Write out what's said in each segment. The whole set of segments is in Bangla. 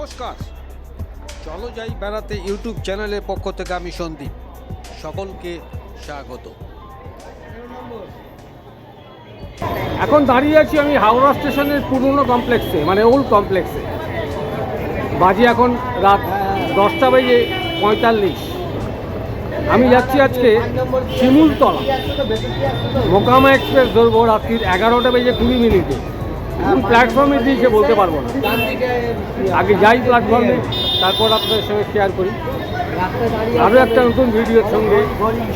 নমস্কার। চলো যাই বেড়াতে ইউটিউব চ্যানেলের পক্ষ থেকে আমি সন্দীপ। সকলকে স্বাগত। এখন দাঁড়িয়ে আছি আমি হাওড়া স্টেশনের পুরনো কমপ্লেক্সে মানে ওল্ড কমপ্লেক্সে বাজে এখন রাত দশটা বেজে পঁয়তাল্লিশ। আমি যাচ্ছি আজকে শিমুলতলা। মোকামা এক্সপ্রেস ধরবো রাত্রির এগারোটা বেজে কুড়ি মিনিটে। প্ল্যাটফর্মে দিয়েছে বলতে পারব না। আগে যাই প্ল্যাটফর্মে তারপর আপনাদের সঙ্গে শেয়ার করি। আরও একটা নতুন ভিডিওর সঙ্গে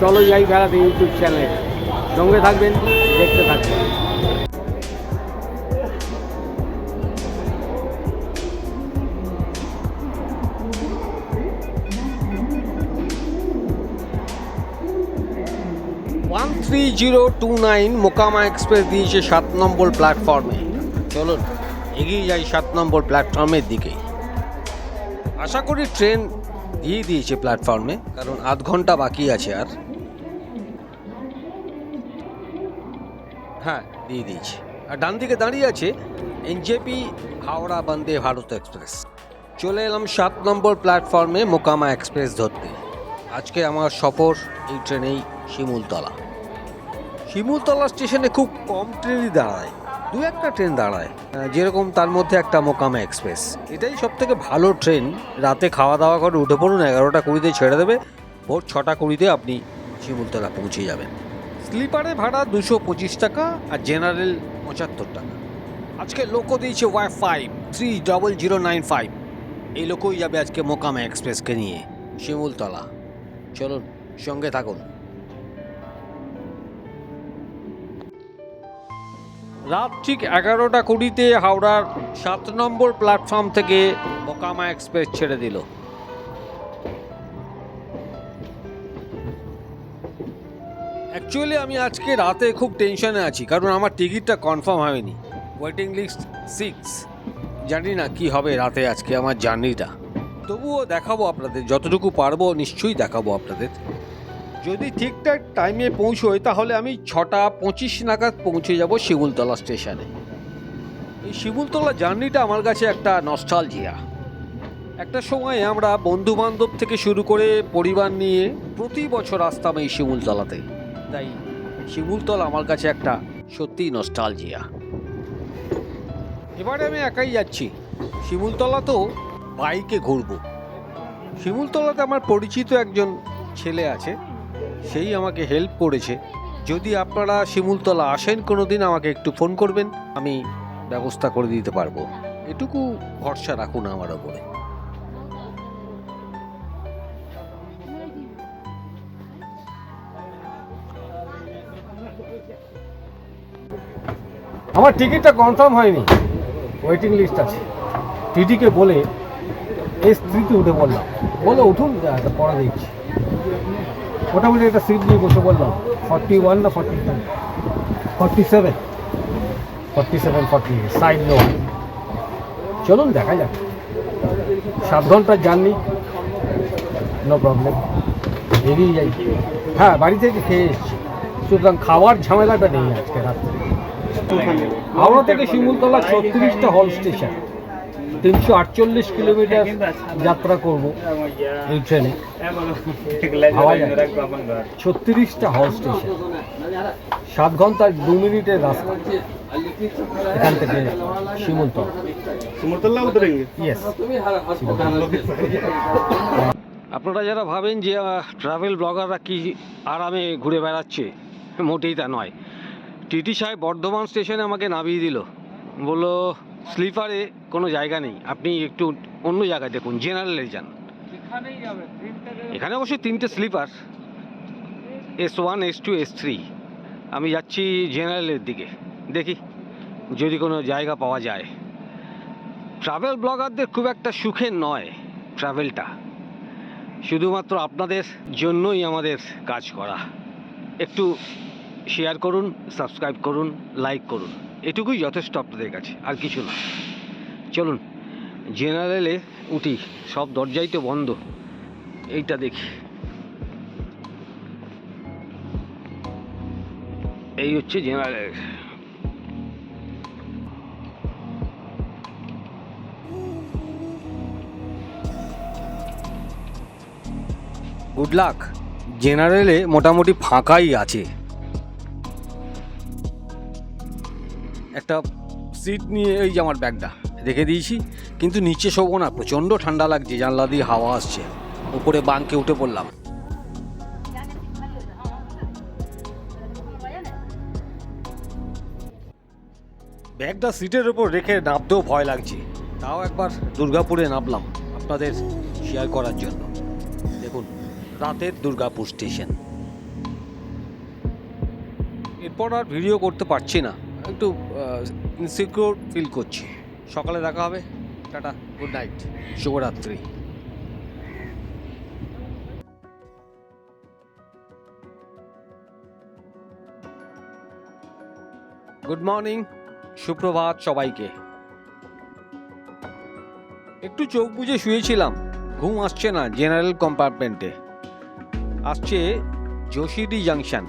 চলো যাই বেড়াতে ইউটিউব চ্যানেলে সঙ্গে থাকবেন, দেখতে থাকবেন। One three zero two nine Mokama express দিয়েছে সাত নম্বর প্ল্যাটফর্মে চলুন, এগিয়ে যাই সাত নম্বর প্ল্যাটফর্মের দিকে। আশা করি ট্রেন দিয়ে দিয়েছে প্ল্যাটফর্মে, কারণ আধ ঘণ্টা বাকি আছে আর। হ্যাঁ দিয়ে দিয়েছে। আর ডান দিকে দাঁড়িয়ে আছে এনজেপি হাওড়া বন্দে ভারত এক্সপ্রেস। চলে এলাম সাত নম্বর প্ল্যাটফর্মে মোকামা এক্সপ্রেস ধরতে। আজকে আমার সফর এই ট্রেনেই শিমুলতলা। শিমুলতলা স্টেশনে খুব কম ট্রেনই দাঁড়ায়। দু একটা ট্রেন দাঁড়ায় যেরকম তার মধ্যে একটা মোকামা এক্সপ্রেস। এটাই সব থেকে ভালো ট্রেন। রাতে খাওয়া দাওয়া করে উঠে পড়ুন, এগারোটা কুড়িতে ছেড়ে দেবে। ভোর ছটা কুড়িতে আপনি শিমুলতলা পৌঁছে যাবেন। স্লিপারে ভাড়া দুশো পঁচিশ টাকা আর জেনারেল পঁচাত্তর টাকা। আজকে লোকো দিয়েছে Y five, three double zero nine five. এই লোকই যাবে আজকে মোকামা এক্সপ্রেসকে নিয়ে শিমুলতলা। চলুন, সঙ্গে থাকুন। রাত ঠিক এগারোটা কুড়িতে হাওড়ার সাত নম্বর প্ল্যাটফর্ম থেকে মোকামা এক্সপ্রেস ছেড়ে দিল। অ্যাকচুয়ালি আমি আজকে রাতে খুব টেনশনে আছি, কারণ আমার টিকিটটা কনফার্ম হয়নি। ওয়েটিং লিস্ট সিক্স জানি না কি হবে রাতে আজকে আমার জার্নিটা তবুও দেখাবো আপনাদের, যতটুকু পারব, নিশ্চয়ই দেখাবো আপনাদের। যদি ঠিকঠাক টাইমে পৌঁছোয় তাহলে আমি ছটা পঁচিশ নাগাদ পৌঁছে যাব শিমুলতলা স্টেশনে। এই শিমুলতলা জার্নিটা আমার কাছে একটা নস্টালজিয়া একটা সময় আমরা বন্ধু বান্ধব থেকে শুরু করে পরিবার নিয়ে প্রতি বছর আসতাম এই শিমুলতলাতে। তাই শিমুলতলা আমার কাছে একটা সত্যিই নস্টালজিয়া এবারে আমি একাই যাচ্ছি। শিমুলতলা তো বাইকে ঘুরবো। শিমুলতলাতে আমার পরিচিত একজন ছেলে আছে। সেই আমাকে হেল্প করেছে। যদি আপনারা শিমুলতলা আসেন কোনো দিন আমাকে একটু ফোন করবেন, আমি ব্যবস্থা করে দিতে পারব। এটুকু ভরসা রাখুন আমার ওপরে। আমার টিকিটটা কনফার্ম হয়নি। ওয়েটিং লিস্ট আছে। টিটিকে বলে এস থ্রিতে উঠে পড়লাম। বলে, উঠুন পড়া দেখছি। মোটামুটি একটা সিট নিয়ে বসে বললাম। ফর্টি ওয়ান না forty two forty seven forty seven forty side no চলুন দেখা যাক। সাত ঘণ্টার জার্নি নো প্রবলেম এগিয়ে যাই। হ্যাঁ বাড়ি থেকে খেয়ে এসেছি। সুতরাং খাওয়ার ঝামেলাটা নেই আজকে রাত্রে। হাওড়া থেকে শিমুলতলা ছত্রিশটা হল স্টেশন তিনশো আটচল্লিশ কিলোমিটার যাত্রা করব এই ট্রেনে। ছত্রিশটা হাউস স্টেশন। সাত ঘণ্টা দু মিনিটের রাস্তা। এখান থেকে শিমুলতলা। আপনারা যারা ভাবেন যে ট্রাভেল ব্লগাররা কি আরামে ঘুরে বেড়াচ্ছে মোটেই তা নয়। টিটি সাহেব বর্ধমান স্টেশনে আমাকে নামিয়ে দিল। বলল স্লিপারে কোনো জায়গা নেই। আপনি একটু অন্য জায়গায় দেখুন জেনারেলে যান। এখানে অবশ্যই তিনটে sleeper S one S two S three আমি যাচ্ছি জেনারেলের দিকে দেখি যদি কোনো জায়গা পাওয়া যায়। ট্রাভেল ব্লগারদের খুব একটা সুখের নয় ট্রাভেলটা শুধুমাত্র আপনাদের জন্যই আমাদের কাজ করা। একটু শেয়ার করুন সাবস্ক্রাইব করুন লাইক করুন। এটুকুই যথেষ্ট আপনাদের কাছে, আর কিছু না। চলুন, জেনারেলে উঠি, সব দরজাই তো বন্ধ। এইটা দেখি। এই হচ্ছে জেনারেল। গুড লাক জেনারেলে মোটামুটি ফাঁকাই আছে। একটা সিট নিয়ে, এই যে আমার ব্যাগটা রেখে দিয়েছি। কিন্তু নিচে শোবো না, প্রচণ্ড ঠান্ডা লাগছে, জানলা দিয়ে হাওয়া আসছে। উপরে বাঙ্কে উঠে পড়লাম। ব্যাগটা সিটের ওপর রেখে নামতেও ভয় লাগছে। তাও একবার দুর্গাপুরে নামলাম, আপনাদের শেয়ার করার জন্য। দেখুন, রাতের দুর্গাপুর স্টেশন এরপর আর ভিডিও করতে পারছি না। একটু ইনসিকিউর ফিল করছি। সকালে দেখা হবে। টাটা গুড নাইট শুভরাত্রি। গুড মর্নিং সুপ্রভাত সবাইকে। একটু চোখ বুজে শুয়েছিলাম। ঘুম আসছে না জেনারেল কম্পার্টমেন্টে আসছে যোশিডি জাংশন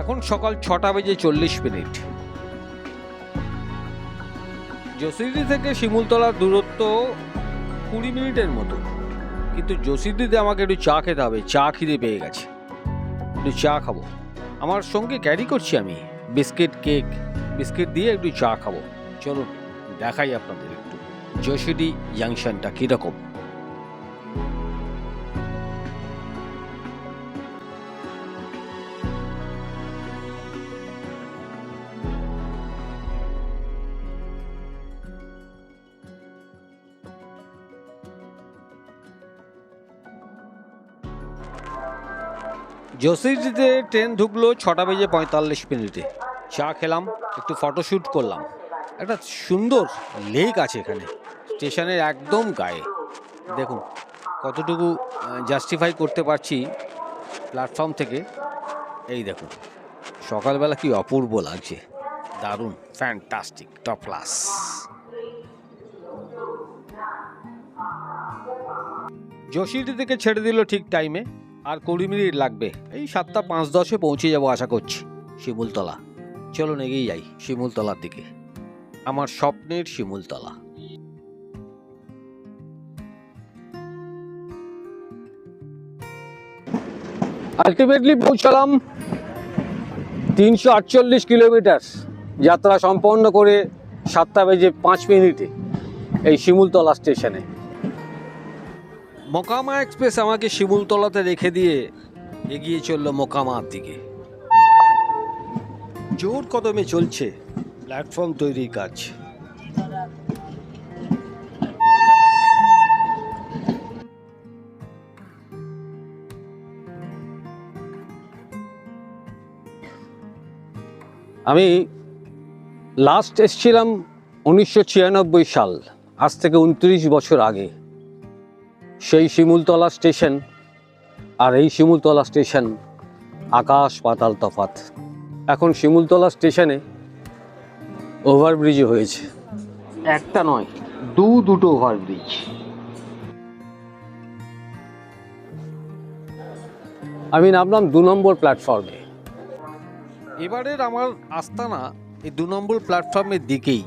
এখন সকাল ছটা বেজে চল্লিশ মিনিট। যোশিডি থেকে শিমুলতলার দূরত্ব কুড়ি মিনিটের মতো। কিন্তু জসিডিতে আমাকে একটু চা খেতে হবে, চা খিদে পেয়ে গেছে। একটু চা খাব। আমার সঙ্গে ক্যারি করছি আমি। বিস্কিট, কেক, বিস্কিট দিয়ে একটু চা খাব। চলুন, দেখাই আপনাদের একটু। জসিডি জাংশনটা কীরকম? যোশিডিতে ট্রেন ঢুকলো ছটা বেজে পঁয়তাল্লিশ মিনিটে। চা খেলাম, একটু ফটোশ্যুট করলাম। একটা সুন্দর লেক আছে এখানে, স্টেশনের একদম গায়ে। দেখুন, কতটুকু জাস্টিফাই করতে পারছি প্ল্যাটফর্ম থেকে। এই দেখুন, সকালবেলা কি অপূর্ব লাগছে। দারুণ ফ্যান্টাস্টিক টপ ক্লাস যোশিটি থেকে ছেড়ে দিল ঠিক টাইমে আর কুড়ি মিনিট লাগবে। এই সাতটা পাঁচ দশে পৌঁছে যাব আশা করছি। শিমুলতলা। চলুন এগিয়ে যাই শিমুলতলার দিকে। আমার স্বপ্নের শিমুলতলা। আলটিমেটলি পৌঁছালাম তিনশো আটচল্লিশ কিলোমিটার। যাত্রা সম্পন্ন করে সাতটা বেজে পাঁচ মিনিটে এই শিমুলতলা স্টেশনে। মোকামা এক্সপ্রেস আমাকে শিমুলতলাতে রেখে দিয়ে এগিয়ে চলল মোকামার দিকে। জোর কদমে চলছে প্ল্যাটফর্ম তৈরির কাজ। আমি লাস্ট এসছিলাম উনিশশো ছিয়ানব্বই সাল, আজ থেকে উনত্রিশ বছর আগে। সেই শিমুলতলা স্টেশন আর এই শিমুলতলা স্টেশন আকাশ পাতাল তফাত এখন শিমুলতলা স্টেশনে ওভারব্রিজ হয়েছে। একটা নয় দু দুটো ওভারব্রিজ আমি নামলাম দু নম্বর প্ল্যাটফর্মে এবারের আমার আস্তানা এই দু নম্বর প্ল্যাটফর্মের দিকেই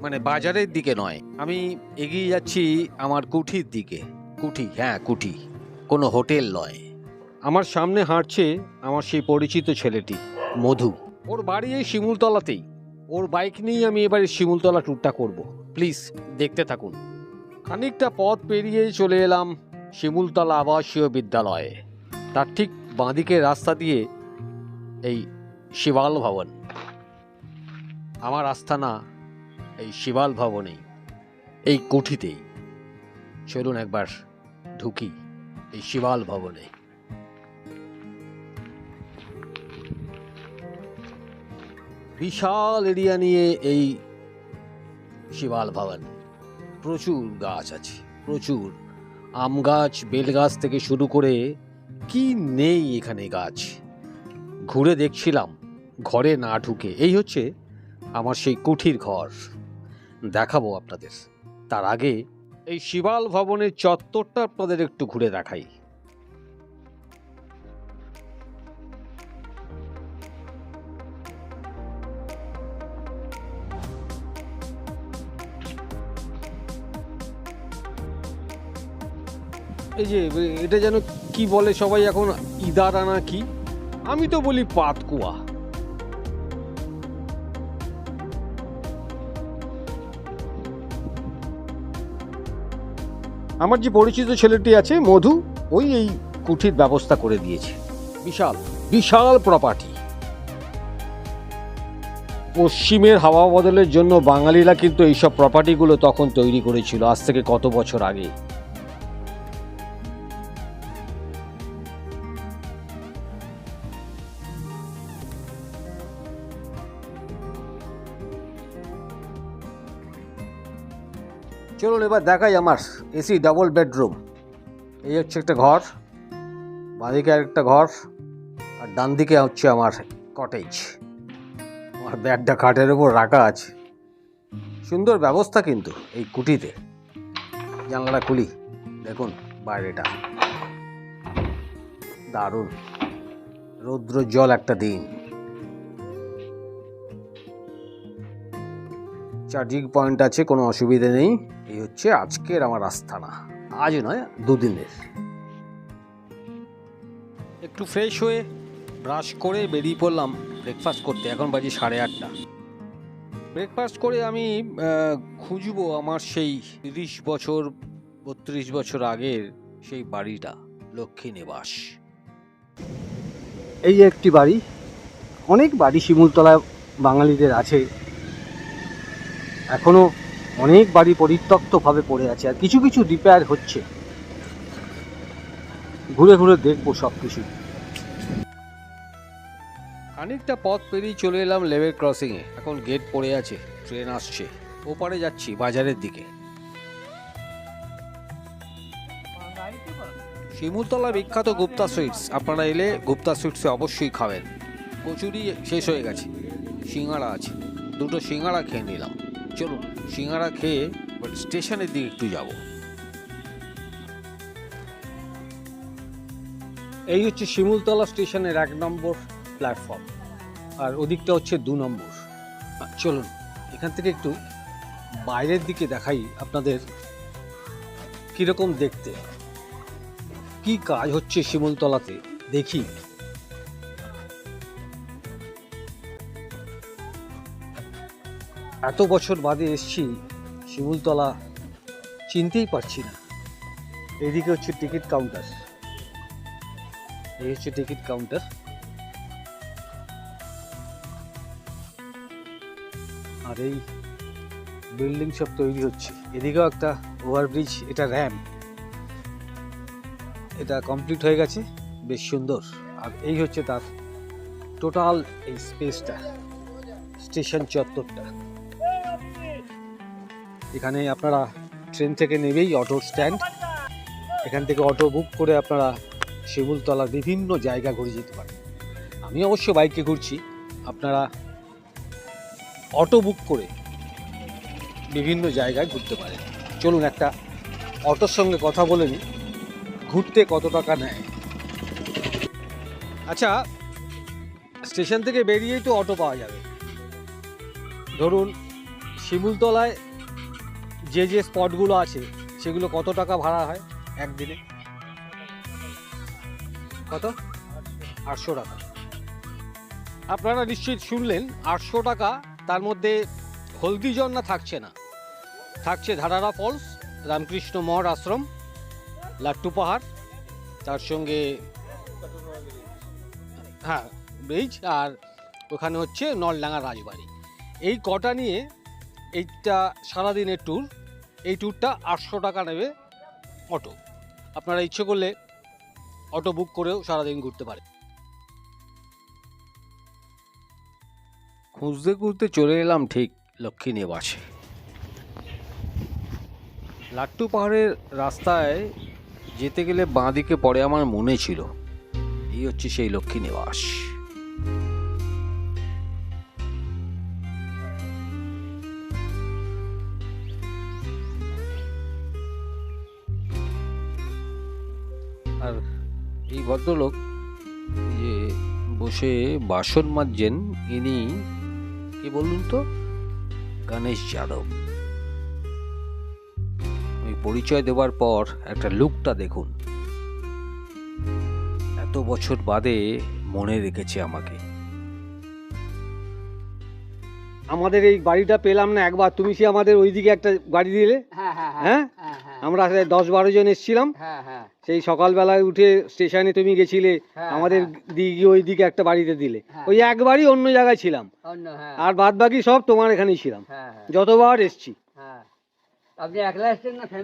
মানে বাজারের দিকে নয়। আমি এগিয়ে যাচ্ছি আমার কুঠির দিকে। কুঠি হ্যাঁ কুঠি। কোনো হোটেল নয়। আমার সামনে হাঁটছে আমার সেই পরিচিত ছেলেটি, মধু। ওর বাড়ি এই শিমুলতলাতেই। ওর বাইক নিয়েই আমি এবারে শিমুলতলা ট্যুরটা করব। প্লিজ, দেখতে থাকুন। খানিকটা পথ পেরিয়ে চলে এলাম শিমুলতলা আবাসীয় বিদ্যালয়ে। তার ঠিক বাঁদিকের রাস্তা দিয়ে এই শিবাল ভবন। আমার আস্থানা এই শিবাল ভবনেই, এই কুঠিতেই। চলুন একবার ঢুকি এই শিবাল ভবনে। বিশাল এরিয়া নিয়ে এই শিবাল ভবন। প্রচুর গাছ আছে, প্রচুর। আম গাছ, বেল গাছ থেকে শুরু করে কি নেই এখানে গাছ। ঘুরে দেখছিলাম, ঘরে না ঢুকে। এই হচ্ছে আমার সেই কুঠির ঘর। দেখাবো আপনাদের। তার আগে এই শিবাল ভবনের চত্বরটা আপনাদের একটু ঘুরে দেখাই। এই যে, এটা যেন কি বলে সবাই এখন ইদারা না কি? আমি তো বলি পাতকুয়া। আমার যে পরিচিত ছেলেটি আছে, মধু, ওই এই কুঠির ব্যবস্থা করে দিয়েছে। বিশাল বিশাল প্রপার্টি পশ্চিমের হাওয়া বদলের জন্য বাঙালিরা কিন্তু এইসব প্রপার্টিগুলো তখন তৈরি করেছিল, আজ থেকে কত বছর আগে। চলুন এবার দেখাই আমার এসি ডাবল বেডরুম এই হচ্ছে একটা ঘর, বাঁদিকে একটা ঘর, আর ডান দিকে হচ্ছে আমার কটেজ আমার ব্যাগটা খাটের উপর রাখা আছে। সুন্দর ব্যবস্থা কিন্তু এই কুটিতে। জানলাটা খুলি, দেখুন বাইরেটা। দারুণ। রৌদ্র জল একটা দিন। চার্জিং পয়েন্ট আছে, কোনো অসুবিধে নেই। এই হচ্ছে আজকের আমার আস্থানা। আজ নয় দুদিনের। একটু ফ্রেশ হয়ে ব্রাশ করে বেরিয়ে পড়লাম ব্রেকফাস্ট করতে। এখন বাজে সাড়ে আটটা। ব্রেকফাস্ট করে আমি খুঁজবো আমার সেই তিরিশ বছর বত্রিশ বছর আগের সেই বাড়িটা লক্ষ্মী নিবাস। এই একটি বাড়ি অনেক বাড়ি শিমুলতলায় বাঙালিদের আছে। এখনও অনেক বাড়ি পরিত্যক্তভাবে পড়ে আছে আর কিছু কিছু রিপেয়ার হচ্ছে। ঘুরে ঘুরে দেখব সব কিছু খানিকটা পথ পেরিয়ে চলে এলাম লেভেল ক্রসিংয়ে। এখন গেট পড়ে আছে ট্রেন আসছে। ওপারে যাচ্ছি, বাজারের দিকে। শিমুলতলা বিখ্যাত গুপ্তা সুইটস। আপনারা এলে গুপ্তা সুইটসে অবশ্যই খাবেন। কচুরি শেষ হয়ে গেছে। সিঙ্গাড়া আছে। দুটো সিঙ্গাড়া খেয়ে নিলাম। চলুন। সিঙ্গাড়া খেয়ে এবার স্টেশনের দিকে একটু যাব। এই হচ্ছে শিমুলতলা স্টেশনের এক নম্বর প্ল্যাটফর্ম আর ওদিকটা হচ্ছে দু নম্বর। চলুন, এখান থেকে একটু বাইরের দিকে দেখাই আপনাদের কীরকম দেখতে। কি কাজ হচ্ছে শিমুলতলাতে? দেখি। এত বছর বাদে এসছি শিমুলতলা, চিনতেই পারছি না। এদিকে হচ্ছে টিকিট কাউন্টার। এই হচ্ছে টিকিট কাউন্টার। আর এই বিল্ডিং সব তৈরি হচ্ছে। এদিকেও একটা ওভারব্রিজ, এটা র্যাম। এটা কমপ্লিট হয়ে গেছে, বেশ সুন্দর। আর এই হচ্ছে তার টোটাল এই স্পেসটা, স্টেশন চত্বরটা। এখানে আপনারা ট্রেন থেকে নেবেই অটো স্ট্যান্ড। এখান থেকে অটো বুক করে আপনারা শিমুলতলার বিভিন্ন জায়গা ঘুরে যেতে পারেন। আমি অবশ্য বাইকে ঘুরছি। আপনারা অটো বুক করে বিভিন্ন জায়গায় ঘুরতে পারেন। চলুন একটা অটোর সঙ্গে কথা বলে নিই। ঘুরতে কত টাকা নেয়? আচ্ছা স্টেশন থেকে বেরিয়েই তো অটো পাওয়া যাবে। ধরুন, শিমুলতলায় যে যে স্পটগুলো আছে, সেগুলো কত টাকা ভাড়া হয় একদিনে? কত? আটশো টাকা। আপনারা নিশ্চিত শুনলেন, আটশো টাকা তার মধ্যে হলদি ঝর্ণা থাকছে না। থাকছে ধারারা ফলস, রামকৃষ্ণ মঠ আশ্রম, লাট্টু পাহাড়, তার সঙ্গে হ্যাঁ ব্রিজ আর ওখানে হচ্ছে নলডাঙ্গা রাজবাড়ি। এই কটা নিয়ে এইটা সারাদিনের ট্যুর এই ট্যুরটা আটশো টাকা নেবে অটো আপনারা ইচ্ছে করলে অটো বুক করেও সারাদিন ঘুরতে পারে খুঁজতে খুঁজতে চলে এলাম ঠিক লক্ষ্মী নিবাসে। লাট্টু পাহাড়ের রাস্তায় যেতে গেলে বাঁ দিকে পড়ে আমার মনে ছিল, এই হচ্ছে সেই লক্ষ্মী নিবাস। ভদ্রলোক যে বসে বাসন মাজছেন ইনি কে বলুন তো? গণেশ যাদব। ওই পরিচয় দেওয়ার পর একটা লুকটা দেখুন। এত বছর বাদে মনে রেখেছে আমাকে। আমাদের এই বাড়িটা পেলাম না একবার। তুমি সে আমাদের ওইদিকে একটা বাড়ি দিলে? হ্যাঁ হ্যাঁ হ্যাঁ? হ্যাঁ? আমরা আসলে দশ বারো জন এসেছিলাম। হ্যাঁ হ্যাঁ। সেই সকালবেলায় উঠে স্টেশনে তুমি গেছিলে হ্যাঁ, আমাদের দিকে ওই দিকে একটা বাড়িতে দিলে। হ্যাঁ। ওই একবারই অন্য জায়গায় ছিলাম। হ্যাঁ। আর বাদ বাকি সব তোমার এখানেই ছিলাম। যতবার এসছি।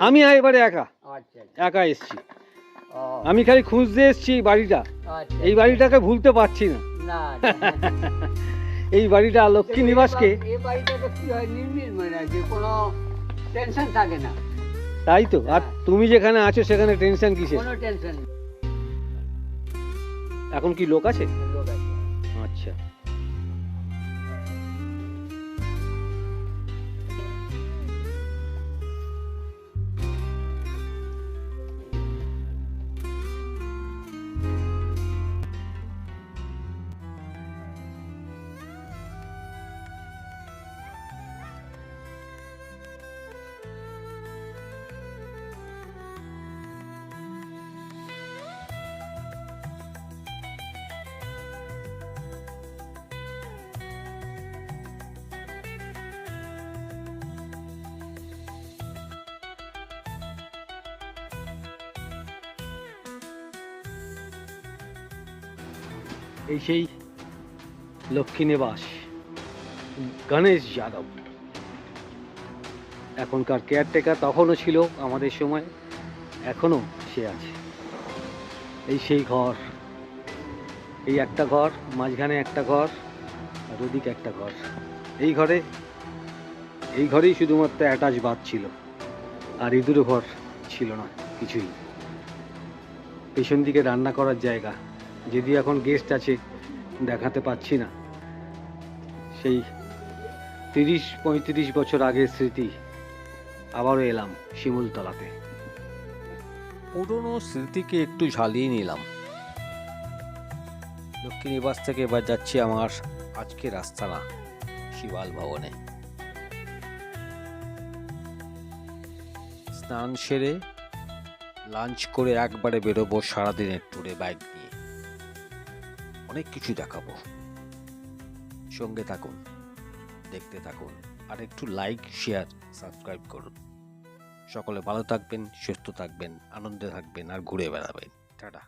আমি এবারে একা। আচ্ছা একা এসছি। আমি খালি খুঁজতে এসছি বাড়িটা। আচ্ছা এই বাড়িটাকে ভুলতে পারছি না। এই বাড়িটা লক্ষ্মী নিবাসকে এই বাড়িটাতে কি হয় নির্মিল মানে যে কোনো টেনশন থাকে না। তাই তো? আর হ্যাঁ। তুমি যেখানে আছো সেখানে টেনশন কিসের? কোনো টেনশন এখন কি লোক আছে? এই সেই লক্ষ্মী নিবাস গণেশ যাদব। এখনকার কেয়ারটেকার তখনও ছিল আমাদের সময়, এখনও সে আছে। এই সেই ঘর, এই একটা ঘর, মাঝখানে একটা ঘর, আর ওদিকে একটা ঘর। এই ঘরে, এই ঘরেই শুধুমাত্র অ্যাটাচ বাথ ছিল, আর ইঁদুরও ঘর ছিল না, কিছুই। পেছন দিকে রান্না করার জায়গা। যদি এখন গেস্ট আছে, দেখাতে পাচ্ছি না। সেই তিরিশ, পঁয়ত্রিশ বছর আগের স্মৃতি আবারও এলাম শিমুলতলাতে। পুরনো স্মৃতিকে একটু ঝালিয়ে নিলাম। লক্ষ্মী নিবাস থেকে এবার যাচ্ছি আমার আজকে রাস্তা না শিবাল ভবনে। স্নান সেরে লাঞ্চ করে একবারে বেরোবো সারাদিনের ট্যুরে বাইক অনেক কিছু দেখাবো। সঙ্গে থাকুন, দেখতে থাকুন, আর একটু লাইক শেয়ার সাবস্ক্রাইব করুন। সকলে ভালো থাকবেন, সুস্থ থাকবেন, আনন্দে থাকবেন, আর ঘুরে বেড়াবেন। টাটা।